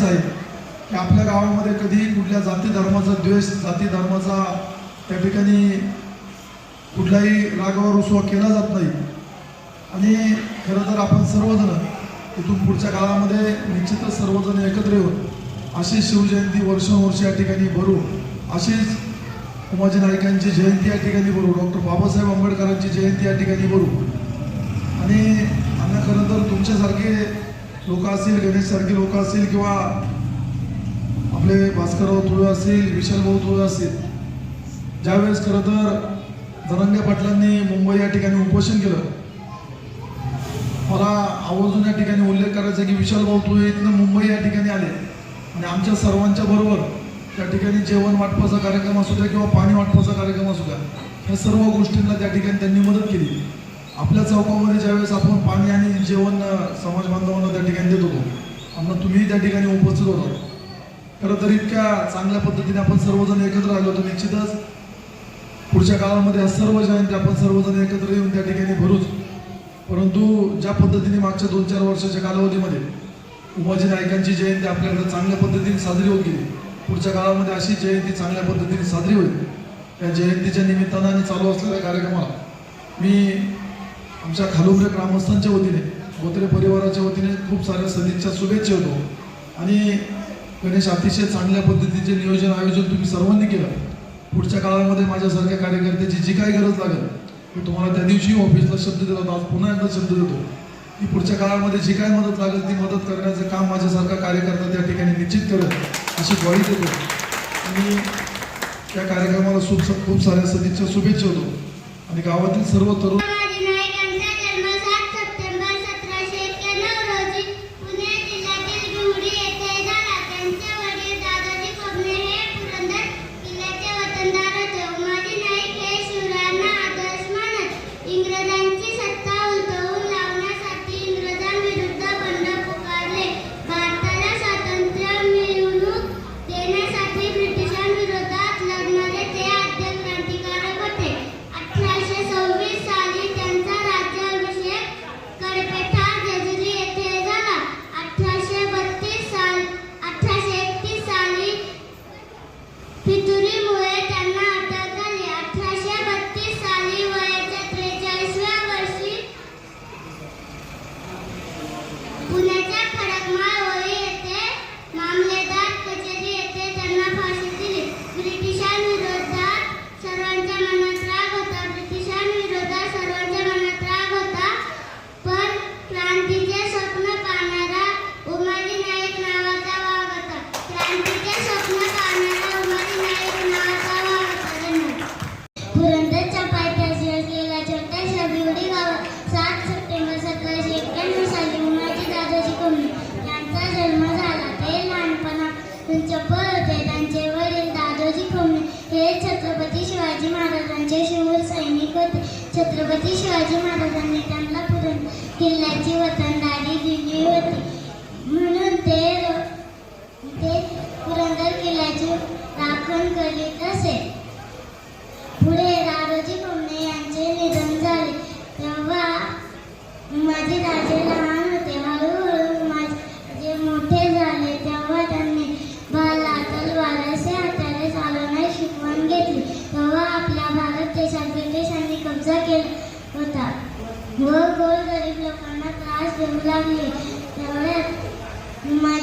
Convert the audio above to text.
इतिहास आहे की आपल्या गावामध्ये कधीही कुठल्या जाती धर्माचा द्वेष जाती धर्माचा त्या ठिकाणी कुठलाही रागावर रुसवा केला जात नाही. आणि खरं तर आपण सर्वजण इथून पुढच्या काळामध्ये निश्चितच सर्वजण एकत्र येऊन अशी शिवजयंती वर्षानुवर्ष या ठिकाणी भरू अशीच उमाजी नाईकांची जयंती या ठिकाणी भरू डॉक्टर बाबासाहेब आंबेडकरांची जयंती या ठिकाणी भरू. आणि अण्णा खरं तर तुमच्यासारखे लोक असतील गणेशसारखी लोक असतील किंवा आपले भास्करराव तुळे असतील विशालभाऊ तुळे असतील. ज्यावेळेस खरं तर धनंजय पाटलांनी मुंबई या ठिकाणी उपोषण केलं मला आवर्जून या ठिकाणी उल्लेख करायचा की विशालभाऊ तुळे इथनं मुंबई या ठिकाणी आले. आणि आमच्या सर्वांच्या बरोबर त्या ठिकाणी जेवण वाटपाचा कार्यक्रम असू द्या किंवा पाणी वाटपाचा कार्यक्रम असू द्या ह्या सर्व गोष्टींना त्या ठिकाणी त्यांनी मदत केली. आपल्या चौकामध्ये ज्यावेळेस आपण पाणी आणि जेवण समाज बांधवांना त्या ठिकाणी देत होतो आम्हाला तुम्ही त्या ठिकाणी उपस्थित होता. खरं तर इतक्या चांगल्या पद्धतीने आपण सर्वजण एकत्र आलो तर निश्चितच पुढच्या काळामध्ये सर्व जयंती आपण सर्वजण एकत्र येऊन त्या ठिकाणी भरूच. परंतु ज्या पद्धतीने मागच्या दोन चार वर्षाच्या कालावधीमध्ये उमाजी नायकांची जयंती आपल्याकडे चांगल्या पद्धतीने साजरी होत गेली पुढच्या काळामध्ये अशी जयंती चांगल्या पद्धतीने साजरी होईल. या जयंतीच्या निमित्तानं आणि चालू असलेल्या कार्यक्रमाला मी आमच्या खालुंबरे ग्रामस्थांच्या वतीने गोत्रे परिवाराच्या वतीने खूप साऱ्या सदिच्छा शुभेच्छा होतो आणि गणेश अतिशय चांगल्या पद्धतीचे नियोजन आयोजन तुम्ही सर्वांनी केलं. पुढच्या काळामध्ये माझ्यासारख्या कार्यकर्त्याची जी काही गरज लागेल मी तुम्हाला त्या दिवशी ऑफिसला शब्द दिला होता आज पुन्हा एकदा शब्द देतो. की पुढच्या काळामध्ये जी काय मदत लागेल ती मदत करण्याचं काम माझ्यासारखा कार्यकर्ता त्या ठिकाणी निश्चित करेल अशी ग्वाही देतो. आणि त्या कार्यक्रमाला खूप खूप साऱ्या सदिच्छा शुभेच्छा होतो आणि गावातील सर्व तरुण चपळ होते त्यांचे वडील दादोजी कोंबडे हे छत्रपती शिवाजी महाराजांचे शूर सैनिक होते. छत्रपती शिवाजी महाराजांनी त्यांना पुरण किल्ल्याची वतनदारी दिली होती. म्हणून ते ते पुरंदर किल्ल्याचे राखण करीत असे. and lovely.